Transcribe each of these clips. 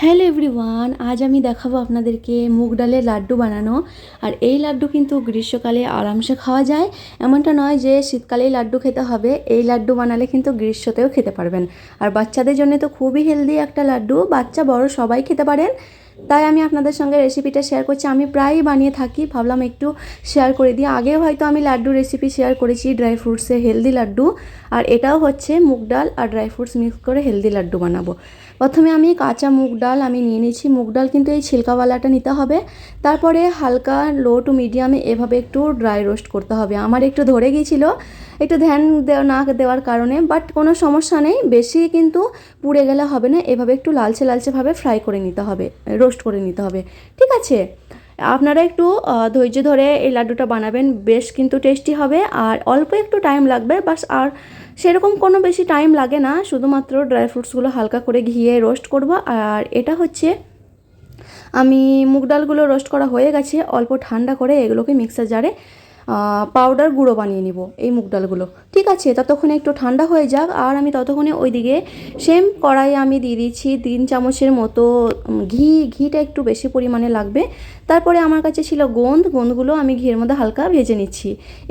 Hello everyone, আজ আমি দেখাবো আপনাদেরকে মুগ ডালের লাড্ডু বানানো। আর এই লাড্ডু কিন্তু গ্রীষ্মকালে আরামসে খাওয়া যায়। এমনটা নয় যে শীতকালেই লাড্ডু খেতে হবে, এই লাড্ডু বানালে কিন্তু গ্রীষ্মতেও খেতে পারবেন। আর বাচ্চাদের জন্য তো খুবই হেলদি একটা লাড্ডু, বাচ্চা বড় সবাই খেতে পারেন। তাই আমি আপনাদের সঙ্গে রেসিপিটা শেয়ার করছি। আমি প্রায়ই বানিয়ে থাকি। ভাবলাম একটু শেয়ার করে দিই। আগেও হয়তো আমি লাড্ডু রেসিপি শেয়ার করেছি ড্রাই ফ্রুটসের হেলদি লাড্ডু। আর এটাও হচ্ছে মুগ ডাল আর ড্রাই ফ্রুটস মিক্স করে হেলদি লাড্ডু বানাবো। প্রথমে আমি কাঁচা মুগ ডাল আমি নিয়ে নিচ্ছি মুগ ডাল কিন্তু এই ছিলকাওয়ালাটা নিতে হবে। তারপরে হালকা লো টু মিডিয়ামে এভাবে একটু ড্রাই রোস্ট করতে হবে। আমার একটু ধরে গিয়েছিল। একটু ধ্যান না দেওয়ার কারণে বাট কোনো সমস্যা নেই। বেশি কিন্তু পুড়ে গেলে হবে না, এভাবে একটু লালচে লালচেভাবে ফ্রাই করে নিতে হবে রোস্ট করে নিতে হবে। ঠিক আছে? আপনারা একটু ধৈর্য ধরে এই লাড্ডুটা বানাবেন, বেশ কিন্তু টেস্টি হবে, আর অল্প একটু টাইম লাগবে বাস আর সেরকম কোনো বেশি টাইম লাগে না, শুধুমাত্র ড্রাই ফ্রুটসগুলো হালকা করে ঘিয়ে রোস্ট করব, আর এটা হচ্ছে, আমি মুগ ডালগুলো রোস্ট করা হয়ে গেছে, অল্প ঠান্ডা করে এগুলোকে মিক্সার জারে পাউডার গুঁড়ো বানিয়ে নিব এই মুগ ডালগুলো। ঠিক আছে, ততক্ষণে একটু ঠান্ডা হয়ে যাক, আর আমি ততক্ষণে ওইদিকে সেম কড়াইয়ে আমি দিয়ে দিচ্ছি তিন চামচের মতো ঘি, ঘিটা একটু বেশি পরিমাণে লাগবে। তারপরে আমার কাছে ছিল গোঁদ গোঁদগুলো আমি ঘিয়ের মধ্যে হালকা ভেজে নিচ্ছি।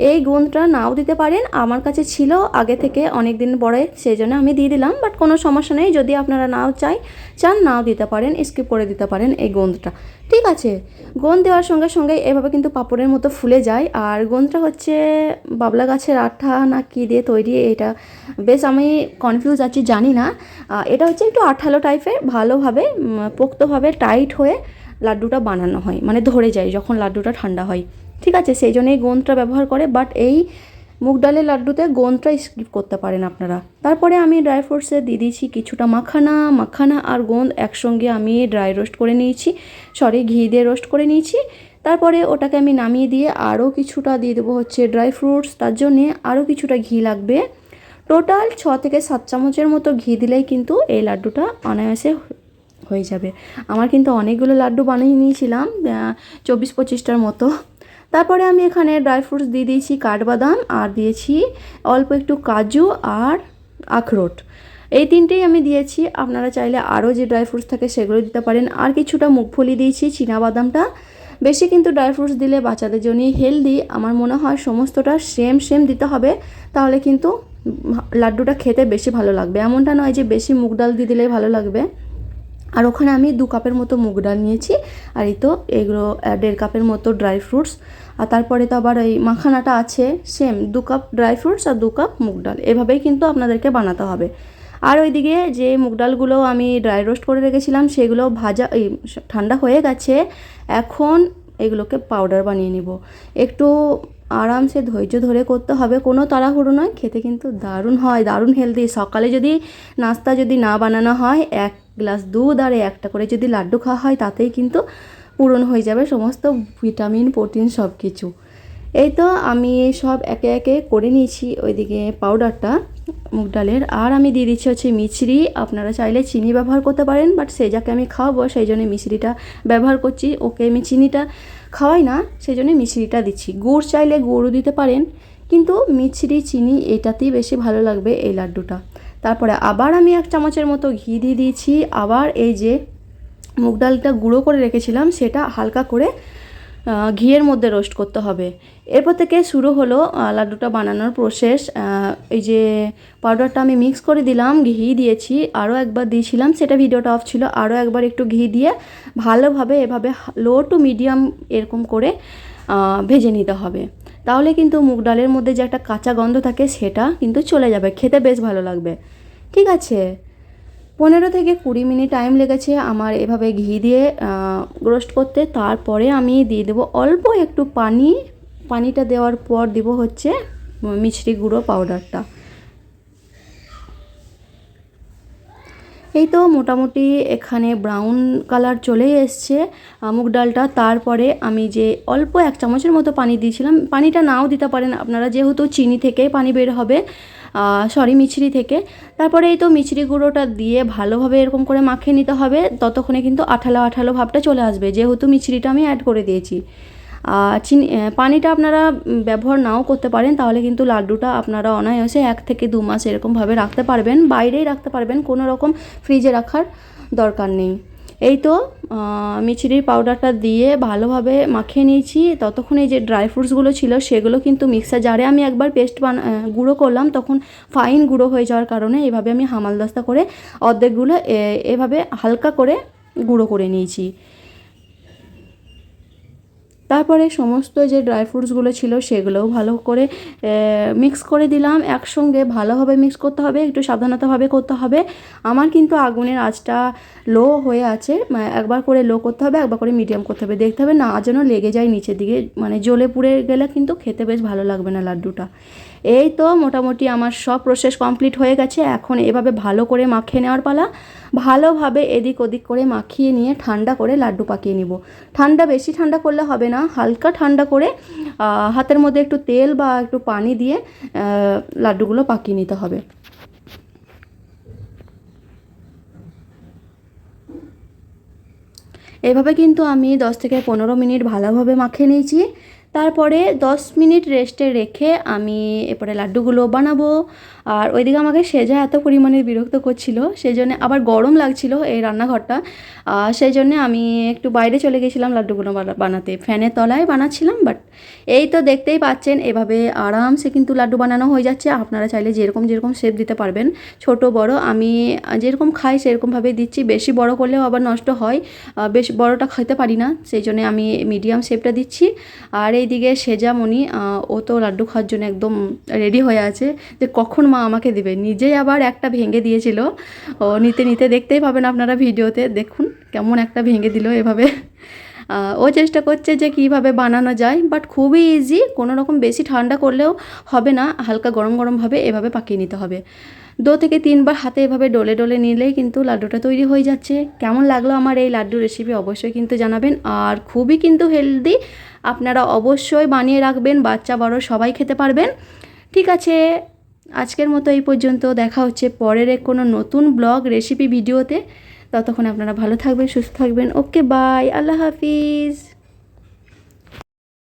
এই গোঁদটা নাও দিতে পারেন, আমার কাছে ছিল আগে থেকে অনেক দিন পরে, সেই জন্য আমি দিয়ে দিলাম বাট কোনো সমস্যা নেই, যদি আপনারা নাও চাই, চান নাও দিতে পারেন স্কিপ করে দিতে পারেন এই গোঁদটা ঠিক আছে। গোঁদ দেওয়ার সঙ্গে সঙ্গে এভাবে কিন্তু পাপড়ের মতো ফুলে যায়। আর গোঁদটা হচ্ছে বাবলা গাছের আঠা না কী দিয়ে তৈরি এটা। বেশ আমি কনফিউজ আছি, জানি না। এটা হচ্ছে একটু আঠালো টাইপের ভালোভাবে পোক্তভাবে টাইট হয়ে লাড্ডুটা বানানো হয়। মানে ধরে যায় যখন লাড্ডুটা ঠান্ডা হয়। ঠিক আছে, সেই জন্যই গোঁদটা ব্যবহার করে। বাট এই মুগ ডালের লাড্ডুতে গোঁদটা স্কিপ করতে পারেন আপনারা। তারপরে আমি ড্রাই ফ্রুটসে দিয়ে দিয়েছি কিছুটা মাখানা মাখানা আর গোন্দ একসঙ্গে আমি ড্রাই রোস্ট করে নিয়েছি। সরি ঘি দিয়ে রোস্ট করে নিয়েছি। তারপরে ওটাকে আমি নামিয়ে দিয়ে আরও কিছুটা দিয়ে দেবো হচ্ছে ড্রাই ফ্রুটস তার জন্যে আরও কিছুটা ঘি লাগবে। টোটাল ছ থেকে সাত চামচের মতো ঘি দিলেই কিন্তু এই লাড্ডুটা অনায়াসে হয়ে যাবে। আমার কিন্তু অনেকগুলো লাড্ডু বানিয়ে নিয়েছিলাম চব্বিশ পঁচিশটার মতো। তারপরে আমি এখানে ড্রাই ফ্রুটস দিয়ে দিয়েছি কাঠবাদাম আর দিয়েছি অল্প একটু কাজু আর আখরোট। এই তিনটেই আমি দিয়েছি। আপনারা চাইলে আরও যে ড্রাই ফ্রুটস থাকে সেগুলো দিতে পারেন। আর কিছুটা মুগফলি দিয়েছি বাদামটা বেশি কিন্তু ড্রাই ফ্রুটস দিলে বাচ্চাদের জন্যই হেলদি আমার মনে হয় সমস্তটা সেম সেম দিতে হবে। তাহলে কিন্তু লাড্ডুটা খেতে বেশি ভালো লাগবে। এমনটা নয় যে বেশি মুগ ডাল দিয়ে দিলেই ভালো লাগবে। আর ওখানে আমি দু কাপের মতো মুগ ডাল নিয়েছি। আর এই তো এগুলো দেড় কাপের মতো ড্রাই ফ্রুটস আর তারপরে তো আবার এই মাখানাটা আছে সেম দু কাপ ড্রাই ফ্রুটস আর দু কাপ মুগ ডাল। এভাবেই কিন্তু আপনাদেরকে বানাতে হবে। আর ওইদিকে যে মুগ ডালগুলো আমি ড্রাই রোস্ট করে রেখেছিলাম, সেগুলো ভাজা, এই ঠান্ডা হয়ে গেছে। এখন এগুলোকে পাউডার বানিয়ে নিব। একটু আরামসে ধৈর্য ধরে করতে হবে। কোনো তাড়াহুড়ো নয়, খেতে কিন্তু দারুণ হয়, দারুণ হেলদি সকালে যদি নাস্তা যদি না বানানো হয়, এক গ্লাস দুধ আর একটা করে যদি লাড্ডু খাওয়া হয়, তাতেই কিন্তু পূরণ হয়ে যাবে সমস্ত ভিটামিন, প্রোটিন সব কিছু এই তো আমি সব একে একে করে নিয়েছি ওইদিকে পাউডারটা, মুগ ডালের। আর আমি দিয়ে দিচ্ছি হচ্ছে মিছরি। আপনারা চাইলে চিনি ব্যবহার করতে পারেন বাট সে যাকে আমি খাওয়াবো, সেই জন্য মিছরিটা ব্যবহার করছি। ওকে আমি চিনিটা খাওয়াই না, সেই জন্য মিছরিটা দিচ্ছি। গুড় চাইলে গুড়ও দিতে পারেন, কিন্তু মিছরি, চিনি এটাতেই বেশি ভালো লাগবে এই লাড্ডুটা। তারপরে আবার আমি এক চামচের মতো ঘি দিয়ে দিয়েছি। আবার এই যে মুগ ডালটা গুঁড়ো করে রেখেছিলাম, সেটা হালকা করে ঘিয়ের মধ্যে রোস্ট করতে হবে। এরপর থেকে শুরু হলো লাড্ডুটা বানানোর প্রসেস এই যে পাউডারটা আমি মিক্স করে দিলাম, ঘি দিয়েছি আরও একবার দিয়েছিলাম, সেটা ভিডিওটা অফ ছিল আরও একবার একটু ঘি দিয়ে ভালোভাবে এভাবে লো টু মিডিয়াম এরকম করে ভেজে নিতে হবে। তাহলে কিন্তু মুগ ডালের মধ্যে যে একটা কাঁচা গন্ধ থাকে সেটা কিন্তু চলে যাবে, খেতে বেশ ভালো লাগবে। ঠিক আছে। পনেরো থেকে কুড়ি মিনিট টাইম লেগেছে আমার এভাবে ঘি দিয়ে রোস্ট করতে। তারপরে আমি দিয়ে দেবো অল্প একটু পানি। পানিটা দেওয়ার পর দিব হচ্ছে মিছরি গুঁড়ো পাউডারটা এই তো মোটামুটি এখানে ব্রাউন কালার চলে এসছে মুগ ডালটা। তারপরে আমি যে অল্প এক চামচের মতো পানি দিয়েছিলাম, পানিটা নাও দিতে পারেন আপনারা, যেহেতু চিনি থেকে পানি বের হবে সরি মিছরি থেকে। তারপরে এই তো মিছরি গুঁড়োটা দিয়ে ভালোভাবে এরকম করে মাখিয়ে নিতে হবে, ততক্ষণে কিন্তু আঠালো আঠালো ভাবটা চলে আসবে, যেহেতু মিছরিটা আমি অ্যাড করে দিয়েছি। চিনি পানিটা আপনারা ব্যবহার নাও করতে পারেন, তাহলে কিন্তু লাড্ডুটা আপনারা অনায়াসে এক থেকে দু মাস এরকমভাবে রাখতে পারবেন। বাইরেই রাখতে পারবেন, কোনো রকম ফ্রিজে রাখার দরকার নেই। এই তো মিছরির পাউডারটা দিয়ে ভালোভাবে মাখিয়ে নিয়েছি। ততক্ষণ এই যে ড্রাই ফ্রুটসগুলো ছিল, সেগুলো কিন্তু মিক্সার জারে আমি একবার পেস্ট বানা গুঁড়ো করলাম, তখন ফাইন গুঁড়ো হয়ে যাওয়ার কারণে এভাবে আমি হামাল দস্তা করে অর্ধেকগুলো এভাবে হালকা করে গুঁড়ো করে নিয়েছি। তারপরে সমস্ত যে ড্রাই ফ্রুটসগুলো ছিল সেগুলোও ভালো করে মিক্স করে দিলাম। একসঙ্গে ভালোভাবে মিক্স করতে হবে, একটু সাবধানতাভাবে করতে হবে। আমার কিন্তু আগুনের আঁচটা লো হয়ে আছে একবার করে লো করতে হবে, একবার করে মিডিয়াম করতে হবে। দেখতে হবে না যেন লেগে যায় নিচের দিকে মানে জ্বলে পুড়ে গেলে কিন্তু খেতে বেশ ভালো লাগবে না লাড্ডুটা। এই তো মোটামুটি আমার সব প্রসেস কমপ্লিট হয়ে গেছে। এখন এভাবে ভালো করে মাখিয়ে নেওয়ার পালা। ভালোভাবে এদিক ওদিক করে মাখিয়ে নিয়ে ঠান্ডা করে লাড্ডু পাকিয়ে নিব। ঠান্ডা, বেশি ঠান্ডা করলে হবে না। হালকা ঠান্ডা করে হাতের মধ্যে একটু তেল বা একটু পানি দিয়ে লাড্ডুগুলো পাকিয়ে নিতে হবে। এভাবে কিন্তু আমি দশ থেকে পনেরো মিনিট ভালোভাবে মাখিয়ে নিয়েছি। তারপরে দশ মিনিট রেস্টে রেখে আমি এরপরে লাড্ডুগুলো বানাবো। আর ওইদিকে আমাকে সেজা এত পরিমাণে বিরক্ত করছিল সেই জন্য আবার গরম লাগছিল এই রান্নাঘরটা। সেই জন্যে আমি একটু বাইরে চলে গেছিলাম লাড্ডুগুলো বানা- বানাতে। ফ্যানের তলায় বানাচ্ছিলাম, বাট এই তো দেখতেই পাচ্ছেন এভাবে আরামসে কিন্তু লাড্ডু বানানো হয়ে যাচ্ছে। আপনারা চাইলে যেরকম যেরকম শেপ দিতে পারবেন। ছোট, বড় আমি যেরকম খাই সেরকমভাবে দিচ্ছি। বেশি বড় করলেও আবার নষ্ট হয়। বেশ বড়টা খেতে পারি না সেই জন্য আমি মিডিয়াম শেপটা দিচ্ছি। আর এইদিকে সেজামণি ও তো লাড্ডু খাওয়ার জন্য একদম রেডি হয়ে আছে। যে কখন মা আমাকে দেবে? নিজেই আবার একটা ভেঙে দিয়েছিল। ও নিতে নিতে দেখতেই পাবেন আপনারা ভিডিওতে। দেখুন কেমন একটা ভেঙে দিল এভাবে। ও চেষ্টা করছে যে কীভাবে বানানো যায় বাট খুবই ইজি কোনো রকম বেশি ঠান্ডা করলেও হবে না। হালকা গরম গরমভাবে এভাবে পাকিয়ে নিতে হবে। দু থেকে তিনবার হাতে এভাবে ডলে ডলে নিলেই কিন্তু লাড্ডুটা তৈরি হয়ে যাচ্ছে। কেমন লাগল আমার এই লাড্ডু রেসিপি অবশ্যই কিন্তু জানাবেন। আর খুবই কিন্তু হেলদি আপনারা অবশ্যই বানিয়ে রাখবেন, বাচ্চা বড় সবাই খেতে পারবেন। ঠিক আছে, আজকের মতো এই পর্যন্ত। দেখা হচ্ছে পরের এক কোনো নতুন ব্লগ রেসিপি ভিডিওতে। ততক্ষণ আপনারা ভালো থাকবেন, সুস্থ থাকবেন। ওকে বাই আল্লাহ হাফিজ।